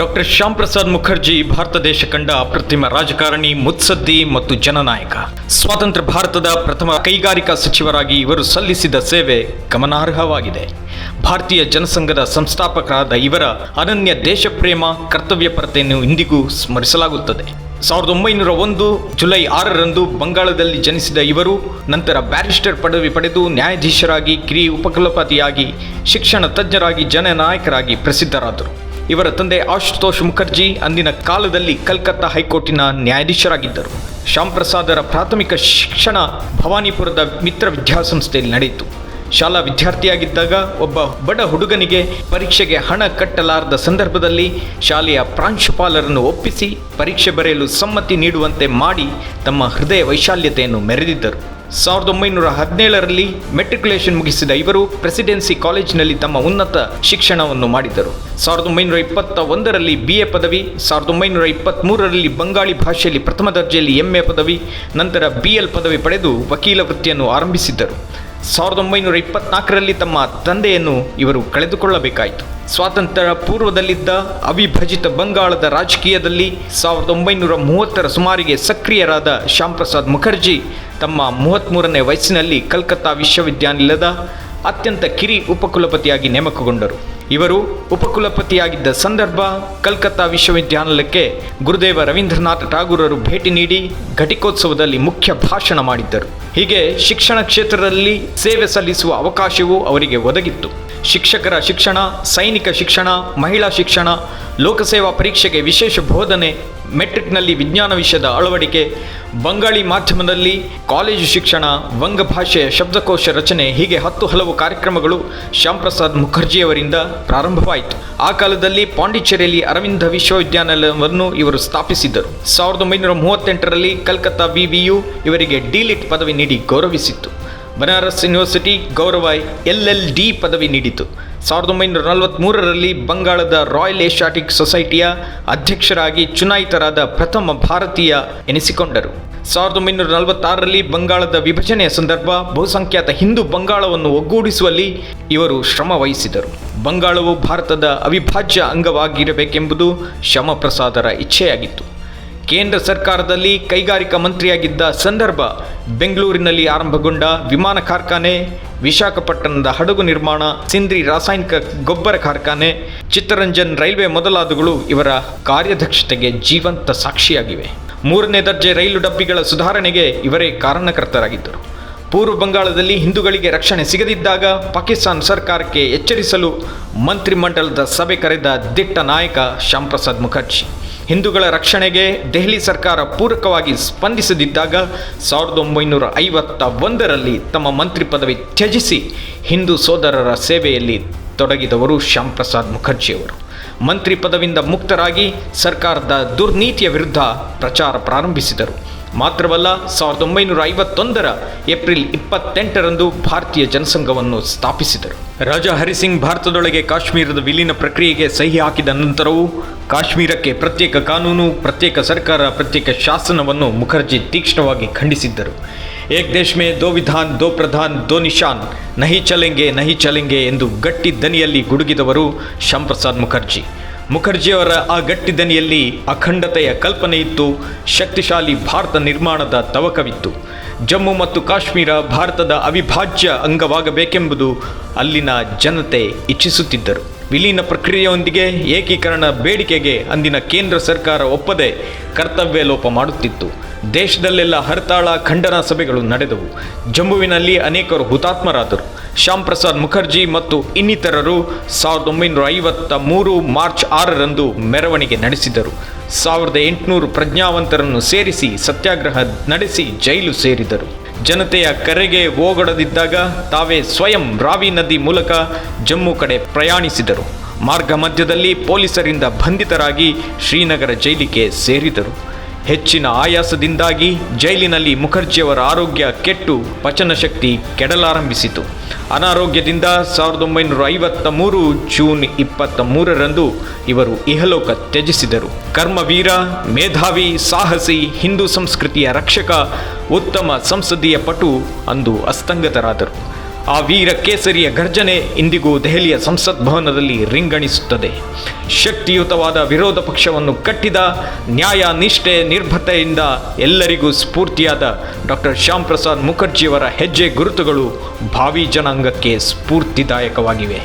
Doctor Shyam Prasad Mukherjee, Bharat ದೇಶ ಕಂಡ ಅಪ್ರತಿಮ ರಾಜಕಾರಣಿ, ಮುತ್ಸದ್ದಿ ಮತ್ತು ಜನನಾಯಕ. ಸ್ವಾತಂತ್ರ್ಯ ಭಾರತದ ಪ್ರಥಮ ಕೈಗಾರಿಕಾ ಸಚಿವರಾಗಿ ಇವರು ಸಲ್ಲಿಸಿದ ಸೇವೆ ಗಮನಾರ್ಹವಾಗಿದೆ. ಭಾರತೀಯ ಜನಸಂಘದ ಸಂಸ್ಥಾಪಕರಾದ ಇವರ ಅನನ್ಯ ದೇಶಪ್ರೇಮ, ಕರ್ತವ್ಯಪರತೆಯನ್ನು ಇಂದಿಗೂ ಸ್ಮರಿಸಲಾಗುತ್ತದೆ. ಸಾವಿರದ ಒಂಬೈನೂರ ಒಂದು ಜುಲೈ ಆರರಂದು ಬಂಗಾಳದಲ್ಲಿ ಜನಿಸಿದ ಇವರು ನಂತರ ಬ್ಯಾರಿಸ್ಟರ್ ಪದವಿ ಪಡೆದು ನ್ಯಾಯಾಧೀಶರಾಗಿ ಕಿರಿ ಉಪಕುಲಪತಿಯಾಗಿ, ಶಿಕ್ಷಣ ತಜ್ಞರಾಗಿ, ಜನನಾಯಕರಾಗಿ ಪ್ರಸಿದ್ಧರಾದರು. ಇವರ ತಂದೆ ಆಶುತೋಷ್ ಮುಖರ್ಜಿ ಅಂದಿನ ಕಾಲದಲ್ಲಿ ಕಲ್ಕತ್ತಾ ಹೈಕೋರ್ಟಿನ ನ್ಯಾಯಾಧೀಶರಾಗಿದ್ದರು. ಶ್ಯಾಮ್ ಪ್ರಸಾದರ ಪ್ರಾಥಮಿಕ ಶಿಕ್ಷಣ ಭವಾನಿಪುರದ ಮಿತ್ರ ವಿದ್ಯಾಸಂಸ್ಥೆಯಲ್ಲಿ ನಡೆಯಿತು. ಶಾಲಾ ವಿದ್ಯಾರ್ಥಿಯಾಗಿದ್ದಾಗ ಒಬ್ಬ ಬಡ ಹುಡುಗನಿಗೆ ಪರೀಕ್ಷೆಗೆ ಹಣ ಕಟ್ಟಲಾರದ ಸಂದರ್ಭದಲ್ಲಿ ಶಾಲೆಯ ಪ್ರಾಂಶುಪಾಲರನ್ನು ಒಪ್ಪಿಸಿ ಪರೀಕ್ಷೆ ಬರೆಯಲು ಸಮ್ಮತಿ ನೀಡುವಂತೆ ಮಾಡಿ ತಮ್ಮ ಹೃದಯ ವೈಶಾಲ್ಯತೆಯನ್ನು ಮೆರೆದಿದ್ದರು. ಸಾವಿರದ ಒಂಬೈನೂರ ಹದಿನೇಳರಲ್ಲಿ ಮೆಟ್ರಿಕ್ಯುಲೇಷನ್ ಮುಗಿಸಿದ ಇವರು ಪ್ರೆಸಿಡೆನ್ಸಿ ಕಾಲೇಜಿನಲ್ಲಿ ತಮ್ಮ ಉನ್ನತ ಶಿಕ್ಷಣವನ್ನು ಮಾಡಿದರು ಸಾವಿರದ ಒಂಬೈನೂರ ಇಪ್ಪತ್ತ ಒಂದರಲ್ಲಿ ಬಿ ಎ ಪದವಿ, ಸಾವಿರದ ಒಂಬೈನೂರ ಇಪ್ಪತ್ತ್ಮೂರರಲ್ಲಿ ಬಂಗಾಳಿ ಭಾಷೆಯಲ್ಲಿ ಪ್ರಥಮ ದರ್ಜೆಯಲ್ಲಿ ಎಂ ಎ ಪದವಿ, ನಂತರ ಬಿ ಎಲ್ ಪದವಿ ಪಡೆದು ವಕೀಲ ವೃತ್ತಿಯನ್ನು ಆರಂಭಿಸಿದ್ದರು. ಸಾವಿರದ ಒಂಬೈನೂರ ಇಪ್ಪತ್ನಾಲ್ಕರಲ್ಲಿ ತಮ್ಮ ತಂದೆಯನ್ನು ಇವರು ಕಳೆದುಕೊಳ್ಳಬೇಕಾಯಿತು. ಸ್ವಾತಂತ್ರ್ಯ ಪೂರ್ವದಲ್ಲಿದ್ದ ಅವಿಭಜಿತ ಬಂಗಾಳದ ರಾಜಕೀಯದಲ್ಲಿ ಸಾವಿರದ ಒಂಬೈನೂರ ಮೂವತ್ತರ ಸುಮಾರಿಗೆ ಸಕ್ರಿಯರಾದ ಶ್ಯಾಮ್ ಪ್ರಸಾದ್ ಮುಖರ್ಜಿ ತಮ್ಮ ಮೂವತ್ತ್ಮೂರನೇ ವಯಸ್ಸಿನಲ್ಲಿ ಕಲ್ಕತ್ತಾ ವಿಶ್ವವಿದ್ಯಾನಿಲಯದ ಅತ್ಯಂತ ಕಿರಿ ಉಪಕುಲಪತಿಯಾಗಿ ನೇಮಕಗೊಂಡರು. ಇವರು ಉಪಕುಲಪತಿಯಾಗಿದ್ದ ಸಂದರ್ಭ ಕಲ್ಕತ್ತಾ ವಿಶ್ವವಿದ್ಯಾನಿಲಯಕ್ಕೆ ಗುರುದೇವ ರವೀಂದ್ರನಾಥ ಠಾಗೂರರು ಭೇಟಿ ನೀಡಿ ಘಟಿಕೋತ್ಸವದಲ್ಲಿ ಮುಖ್ಯ ಭಾಷಣ ಮಾಡಿದ್ದರು. ಹೀಗೆ ಶಿಕ್ಷಣ ಕ್ಷೇತ್ರದಲ್ಲಿ ಸೇವೆ ಸಲ್ಲಿಸುವ ಅವಕಾಶವೂ ಅವರಿಗೆ ಒದಗಿತ್ತು. ಶಿಕ್ಷಕರ ಶಿಕ್ಷಣ, ಸೈನಿಕ ಶಿಕ್ಷಣ, ಮಹಿಳಾ ಶಿಕ್ಷಣ, ಲೋಕಸೇವಾ ಪರೀಕ್ಷೆಗೆ ವಿಶೇಷ ಬೋಧನೆ, ಮೆಟ್ರಿಕ್ನಲ್ಲಿ ವಿಜ್ಞಾನ ವಿಷಯದ ಅಳವಡಿಕೆ, ಬಂಗಾಳಿ ಮಾಧ್ಯಮದಲ್ಲಿ ಕಾಲೇಜು ಶಿಕ್ಷಣ, ವಂಗ ಭಾಷೆಯ ಶಬ್ದಕೋಶ ರಚನೆ ಹೀಗೆ ಹತ್ತು ಹಲವು ಕಾರ್ಯಕ್ರಮಗಳು ಶ್ಯಾಂಪ್ರಸಾದ್ ಮುಖರ್ಜಿಯವರಿಂದ ಪ್ರಾರಂಭವಾಯಿತು. ಆ ಕಾಲದಲ್ಲಿ ಪಾಂಡಿಚೇರಿಯಲ್ಲಿ ಅರವಿಂದ ವಿಶ್ವವಿದ್ಯಾನಿಲಯವನ್ನು ಇವರು ಸ್ಥಾಪಿಸಿದ್ದರು. ಸಾವಿರದ ಒಂಬೈನೂರ ಮೂವತ್ತೆಂಟರಲ್ಲಿ ಕಲ್ಕತ್ತಾ ವಿವಿಯು ಇವರಿಗೆ ಡಿಲಿಟ್ ಪದವಿ ನೀಡಿ ಗೌರವಿಸಿತ್ತು. ಬನಾರಸ್ ಯೂನಿವರ್ಸಿಟಿ ಗೌರವ ಎಲ್ ಎಲ್ ಡಿ ಪದವಿ ನೀಡಿತು. ಸಾವಿರದ ಒಂಬೈನೂರ ನಲವತ್ತ್ಮೂರರಲ್ಲಿ ಬಂಗಾಳದ ರಾಯಲ್ ಏಷ್ಯಾಟಿಕ್ ಸೊಸೈಟಿಯ ಅಧ್ಯಕ್ಷರಾಗಿ ಚುನಾಯಿತರಾದ ಪ್ರಥಮ ಭಾರತೀಯ ಎನಿಸಿಕೊಂಡರು. ಸಾವಿರದ ಒಂಬೈನೂರ ನಲವತ್ತಾರರಲ್ಲಿ ಬಂಗಾಳದ ವಿಭಜನೆಯ ಸಂದರ್ಭ, ಬಹುಸಂಖ್ಯಾತ ಹಿಂದೂ ಬಂಗಾಳವನ್ನು ಒಗ್ಗೂಡಿಸುವಲ್ಲಿ ಇವರು ಶ್ರಮ ವಹಿಸಿದರು. ಬಂಗಾಳವು ಭಾರತದ ಅವಿಭಾಜ್ಯ ಅಂಗವಾಗಿರಬೇಕೆಂಬುದು ಶ್ಯಾಮಪ್ರಸಾದರ ಇಚ್ಛೆಯಾಗಿತ್ತು. ಕೇಂದ್ರ ಸರ್ಕಾರದಲ್ಲಿ ಕೈಗಾರಿಕಾ ಮಂತ್ರಿಯಾಗಿದ್ದ ಸಂದರ್ಭ ಬೆಂಗಳೂರಿನಲ್ಲಿ ಆರಂಭಗೊಂಡ ವಿಮಾನ ಕಾರ್ಖಾನೆ, ವಿಶಾಖಪಟ್ಟಣದ ಹಡಗು ನಿರ್ಮಾಣ, ಸಿಂದ್ರಿ ರಾಸಾಯನಿಕ ಗೊಬ್ಬರ ಕಾರ್ಖಾನೆ, ಚಿತ್ತರಂಜನ್ ರೈಲ್ವೆ ಮೊದಲಾದವುಗಳು ಇವರ ಕಾರ್ಯದಕ್ಷತೆಗೆ ಜೀವಂತ ಸಾಕ್ಷಿಯಾಗಿವೆ. ಮೂರನೇ ದರ್ಜೆ ರೈಲು ಡಬ್ಬಿಗಳ ಸುಧಾರಣೆಗೆ ಇವರೇ ಕಾರಣಕರ್ತರಾಗಿದ್ದರು. ಪೂರ್ವ ಬಂಗಾಳದಲ್ಲಿ ಹಿಂದೂಗಳಿಗೆ ರಕ್ಷಣೆ ಸಿಗದಿದ್ದಾಗ ಪಾಕಿಸ್ತಾನ ಸರ್ಕಾರಕ್ಕೆ ಎಚ್ಚರಿಸಲು ಮಂತ್ರಿಮಂಡಲದ ಸಭೆ ಕರೆದ ದಿಟ್ಟ ನಾಯಕ ಶ್ಯಾಮ್ ಪ್ರಸಾದ್ ಮುಖರ್ಜಿ. ಹಿಂದೂಗಳ ರಕ್ಷಣೆಗೆ ದೆಹಲಿ ಸರ್ಕಾರ ಪೂರಕವಾಗಿ ಸ್ಪಂದಿಸದಿದ್ದಾಗ ಸಾವಿರದ ಒಂಬೈನೂರ ಐವತ್ತ ಒಂದರಲ್ಲಿ ತಮ್ಮ ಮಂತ್ರಿ ಪದವಿ ತ್ಯಜಿಸಿ ಹಿಂದೂ ಸೋದರರ ಸೇವೆಯಲ್ಲಿ ತೊಡಗಿದವರು ಶ್ಯಾಮ್ ಪ್ರಸಾದ್ ಮುಖರ್ಜಿಯವರು. ಮಂತ್ರಿ ಪದವಿಯಿಂದ ಮುಕ್ತರಾಗಿ ಸರ್ಕಾರದ ದುರ್ನೀತಿಯ ವಿರುದ್ಧ ಪ್ರಚಾರ ಪ್ರಾರಂಭಿಸಿದರು. ಮಾತ್ರವಲ್ಲ, ಸಾವಿರದ ಒಂಬೈನೂರ ಐವತ್ತೊಂದರ ಏಪ್ರಿಲ್ ಇಪ್ಪತ್ತೆಂಟರಂದು ಭಾರತೀಯ ಜನಸಂಘವನ್ನು ಸ್ಥಾಪಿಸಿದರು. ರಾಜಾ ಹರಿಸಿಂಗ್ ಭಾರತದೊಳಗೆ ಕಾಶ್ಮೀರದ ವಿಲೀನ ಪ್ರಕ್ರಿಯೆಗೆ ಸಹಿ ಹಾಕಿದ ನಂತರವೂ ಕಾಶ್ಮೀರಕ್ಕೆ ಪ್ರತ್ಯೇಕ ಕಾನೂನು, ಪ್ರತ್ಯೇಕ ಸರ್ಕಾರ, ಪ್ರತ್ಯೇಕ ಶಾಸನವನ್ನು ಮುಖರ್ಜಿ ತೀಕ್ಷ್ಣವಾಗಿ ಖಂಡಿಸಿದ್ದರು. ಏಕ್ ದೇಶ್ ಮೇ ದೋ ವಿಧಾನ್, ದೋ ಪ್ರಧಾನ್, ದೋ ನಿಶಾನ್, ನಹಿ ಚಲೆಂಗೆ ನಹಿ ಚಲೆಂಗೆ ಎಂದು ಗಟ್ಟಿ ದನಿಯಲ್ಲಿ ಗುಡುಗಿದವರು ಶ್ಯಾಮ್ ಪ್ರಸಾದ್ ಮುಖರ್ಜಿ. ಮುಖರ್ಜಿಯವರ ಆ ಗಟ್ಟಿ ದನಿಯಲ್ಲಿ ಅಖಂಡತೆಯ ಕಲ್ಪನೆ ಇತ್ತು ಶಕ್ತಿಶಾಲಿ ಭಾರತ ನಿರ್ಮಾಣದ ತವಕವಿತ್ತು. ಜಮ್ಮು ಮತ್ತು ಕಾಶ್ಮೀರ ಭಾರತದ ಅವಿಭಾಜ್ಯ ಅಂಗವಾಗಬೇಕೆಂಬುದು ಅಲ್ಲಿನ ಜನತೆ ಇಚ್ಛಿಸುತ್ತಿದ್ದರು. ವಿಲೀನ ಪ್ರಕ್ರಿಯೆಯೊಂದಿಗೆ ಏಕೀಕರಣ ಬೇಡಿಕೆಗೆ ಅಂದಿನ ಕೇಂದ್ರ ಸರ್ಕಾರ ಒಪ್ಪದೆ ಕರ್ತವ್ಯ ಲೋಪ ಮಾಡುತ್ತಿತ್ತು. ದೇಶದಲ್ಲೆಲ್ಲ ಹರತಾಳ ಖಂಡನಾ ಸಭೆಗಳು ನಡೆದವು. ಜಮ್ಮುವಿನಲ್ಲಿ ಅನೇಕರು ಹುತಾತ್ಮರಾದರು. ಶ್ಯಾಮ್ ಪ್ರಸಾದ್ ಮುಖರ್ಜಿ ಮತ್ತು ಇನ್ನಿತರರು ಸಾವಿರದ ಒಂಬೈನೂರ ಐವತ್ತ ಮೂರು ಮಾರ್ಚ್ ಆರರಂದು ಮೆರವಣಿಗೆ ನಡೆಸಿದರು. ಸಾವಿರದ ಎಂಟುನೂರು ಪ್ರಜ್ಞಾವಂತರನ್ನು ಸೇರಿಸಿ ಸತ್ಯಾಗ್ರಹ ನಡೆಸಿ ಜೈಲು ಸೇರಿದರು. ಜನತೆಯ ಕರೆಗೆ ಓಗೊಡದಿದ್ದಾಗ ತಾವೇ ಸ್ವಯಂ ರಾವಿ ನದಿ ಮೂಲಕ ಜಮ್ಮು ಕಡೆ ಪ್ರಯಾಣಿಸಿದರು. ಮಾರ್ಗ ಮಧ್ಯದಲ್ಲಿ ಪೊಲೀಸರಿಂದ ಬಂಧಿತರಾಗಿ ಶ್ರೀನಗರ ಜೈಲಿಗೆ ಸೇರಿದರು. ಹೆಚ್ಚಿನ ಆಯಾಸದಿಂದಾಗಿ ಜೈಲಿನಲ್ಲಿ ಮುಖರ್ಜಿಯವರ ಆರೋಗ್ಯ ಕೆಟ್ಟು ಪಚನ ಶಕ್ತಿ ಕೆಡಲಾರಂಭಿಸಿತು. ಅನಾರೋಗ್ಯದಿಂದ ಸಾವಿರದ ಒಂಬೈನೂರ ಐವತ್ತ ಮೂರು ಜೂನ್ ಇಪ್ಪತ್ತ ಮೂರರಂದು ಇವರು ಇಹಲೋಕ ತ್ಯಜಿಸಿದರು. ಕರ್ಮವೀರ, ಮೇಧಾವಿ, ಸಾಹಸಿ, ಹಿಂದೂ ಸಂಸ್ಕೃತಿಯ ರಕ್ಷಕ, ಉತ್ತಮ ಸಂಸದೀಯ ಪಟು ಅಂದು ಅಸ್ತಂಗತರಾದರು. ಆ ವೀರ ಕೇಸರಿಯ ಗರ್ಜನೆ ಇಂದಿಗೂ ದೆಹಲಿಯ ಸಂಸತ್ ಭವನದಲ್ಲಿ ರಿಂಗಣಿಸುತ್ತದೆ. ಶಕ್ತಿಯುತವಾದ ವಿರೋಧ ಪಕ್ಷವನ್ನು ಕಟ್ಟಿದ ನ್ಯಾಯ ನಿಷ್ಠೆ ನಿರ್ಭತೆಯಿಂದ ಎಲ್ಲರಿಗೂ ಸ್ಫೂರ್ತಿಯಾದ ಡಾಕ್ಟರ್ ಶ್ಯಾಮ್ ಪ್ರಸಾದ್ ಮುಖರ್ಜಿಯವರ ಹೆಜ್ಜೆ ಗುರುತುಗಳು ಭಾವಿ ಜನಾಂಗಕ್ಕೆ ಸ್ಫೂರ್ತಿದಾಯಕವಾಗಿವೆ.